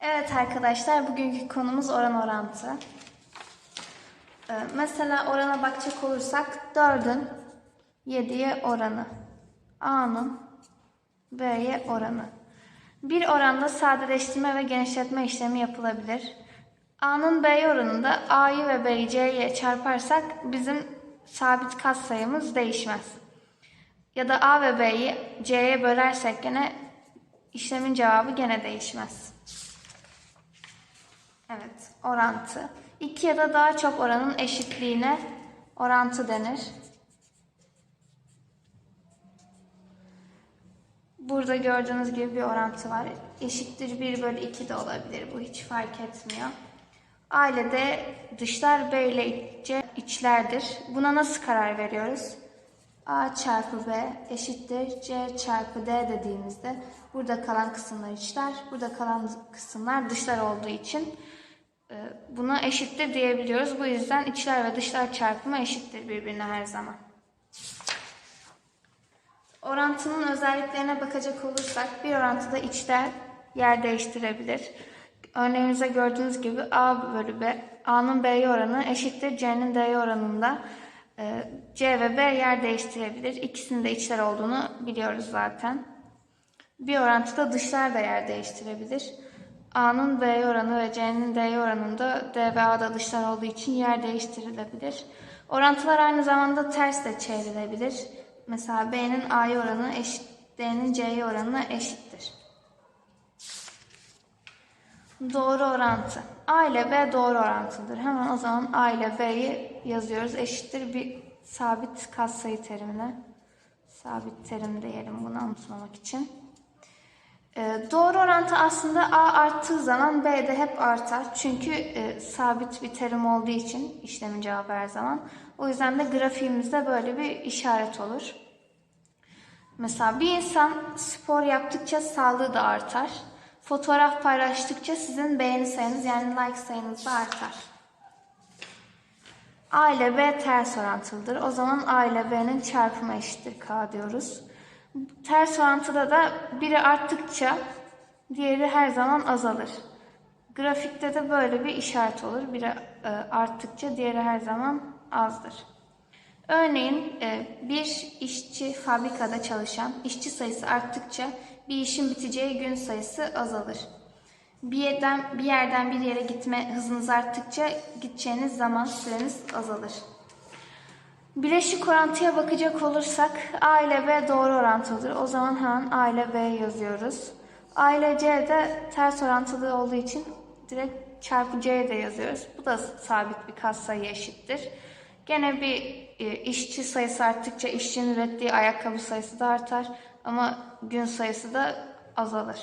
Evet arkadaşlar bugünkü konumuz oran orantı. Ee, mesela orana bakacak olursak 4'ün 7'ye oranı, A'nın B'ye oranı. Bir oranda sadeleştirme ve genişletme işlemi yapılabilir. A'nın B'ye oranında A'yı ve B'yi C'ye çarparsak bizim sabit katsayımız değişmez. Ya da A ve B'yi C'ye bölersek gene işlemin cevabı gene değişmez. Evet, orantı. İki ya da daha çok oranın eşitliğine orantı denir. Burada gördüğünüz gibi bir orantı var. Eşittir 1 bölü 2 de olabilir. Bu hiç fark etmiyor. Ailede dışlar B ile içlerdir. Buna nasıl karar veriyoruz? A çarpı B eşittir C çarpı D dediğimizde burada kalan kısımlar içler, burada kalan kısımlar dışlar olduğu için buna eşittir diyebiliyoruz. Bu yüzden içler ve dışlar çarpımı eşittir birbirine her zaman. Orantının özelliklerine bakacak olursak bir orantıda içler yer değiştirebilir. Örneğimizde gördüğünüz gibi A bölü B, A'nın B'ye oranı eşittir C'nin D'ye oranında e, C ve B yer değiştirebilir. İkisinin de içler olduğunu biliyoruz zaten. Bir orantıda dışlar da yer değiştirebilir. A'nın B'ye oranı ve C'nin D'ye oranında D ve A'da dışlar olduğu için yer değiştirilebilir. Orantılar aynı zamanda ters de çevrilebilir. Mesela B'nin A'ya oranı eşit, D'nin C'ye oranına eşittir. Doğru orantı. A ile B doğru orantıdır. Hemen o zaman A ile B'yi yazıyoruz. Eşittir bir sabit katsayı terimine. Sabit terim diyelim bunu unutmamak için. Ee, doğru orantı aslında A arttığı zaman B de hep artar. Çünkü e, sabit bir terim olduğu için işlemin cevabı her zaman. O yüzden de grafiğimizde böyle bir işaret olur. Mesela bir insan spor yaptıkça sağlığı da artar. Fotoğraf paylaştıkça sizin beğeni sayınız yani like sayınız da artar. A ile B ters orantılıdır. O zaman A ile B'nin çarpımı eşittir K diyoruz. Ters orantıda da biri arttıkça diğeri her zaman azalır. Grafikte de böyle bir işaret olur. Biri e, arttıkça diğeri her zaman azdır. Örneğin e, bir işçi fabrikada çalışan, işçi sayısı arttıkça bir işin biteceği gün sayısı azalır. Bir yerden bir yerden bir yere gitme hızınız arttıkça gideceğiniz zaman süreniz azalır. Bileşik orantıya bakacak olursak A ile B doğru orantılıdır. O zaman hemen A ile B yazıyoruz. A ile C de ters orantılı olduğu için direkt çarpı C'ye de yazıyoruz. Bu da sabit bir katsayı eşittir. Gene bir e, işçi sayısı arttıkça işçinin ürettiği ayakkabı sayısı da artar ama gün sayısı da azalır.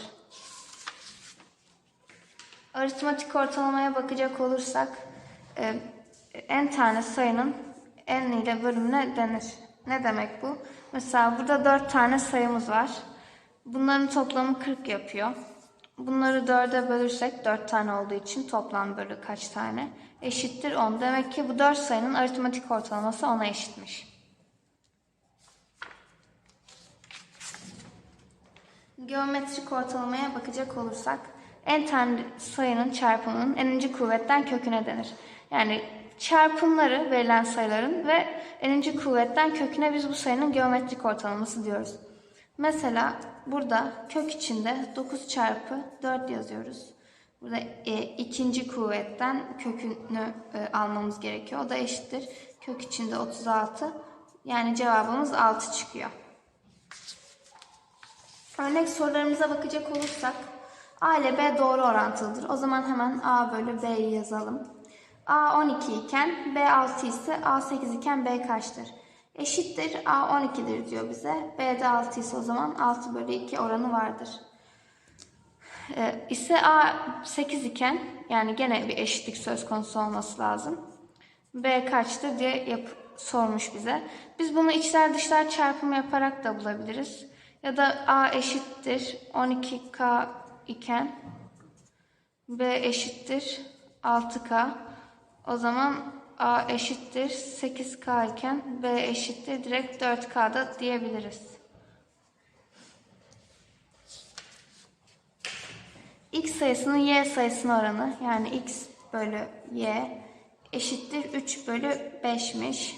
Aritmatik ortalamaya bakacak olursak e, n tane sayının n ile bölümüne denir. Ne demek bu? Mesela burada 4 tane sayımız var. Bunların toplamı 40 yapıyor. Bunları 4'e bölürsek 4 tane olduğu için toplam bölü kaç tane? Eşittir 10. Demek ki bu 4 sayının aritmatik ortalaması 10'a eşitmiş. Geometrik ortalamaya bakacak olursak n tane sayının çarpımının n'inci kuvvetten köküne denir. Yani çarpımları verilen sayıların ve n'inci kuvvetten köküne biz bu sayının geometrik ortalaması diyoruz. Mesela burada kök içinde 9 çarpı 4 yazıyoruz. Burada e, ikinci kuvvetten kökünü e, almamız gerekiyor. O da eşittir. Kök içinde 36. Yani cevabımız 6 çıkıyor. Örnek sorularımıza bakacak olursak A ile B doğru orantılıdır. O zaman hemen A bölü B'yi yazalım. A 12 iken B 6 ise A 8 iken B kaçtır? Eşittir A 12'dir diyor bize. B de 6 ise o zaman 6 bölü 2 oranı vardır. Ee, ise A 8 iken yani gene bir eşitlik söz konusu olması lazım. B kaçtır diye yap sormuş bize. Biz bunu içler dışlar çarpımı yaparak da bulabiliriz. Ya da A eşittir 12K iken B eşittir 6K. O zaman A eşittir 8K iken B eşittir direkt 4K'da diyebiliriz. x sayısının y sayısına oranı yani x bölü y eşittir 3 bölü 5'miş.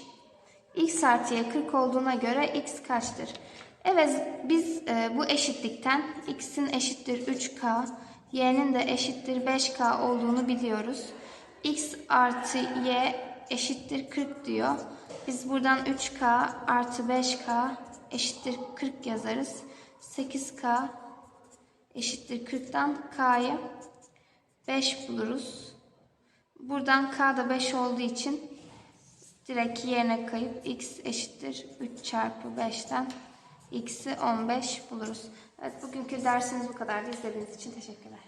x artı y 40 olduğuna göre x kaçtır? Evet biz e, bu eşitlikten x'in eşittir 3k, y'nin de eşittir 5k olduğunu biliyoruz. X artı y eşittir 40 diyor. Biz buradan 3k artı 5k eşittir 40 yazarız. 8k eşittir 40'tan k'yı 5 buluruz. Buradan k da 5 olduğu için direkt yerine kayıp x eşittir 3 çarpı 5'ten x'i 15 buluruz. Evet bugünkü dersimiz bu kadardı. İzlediğiniz için teşekkürler.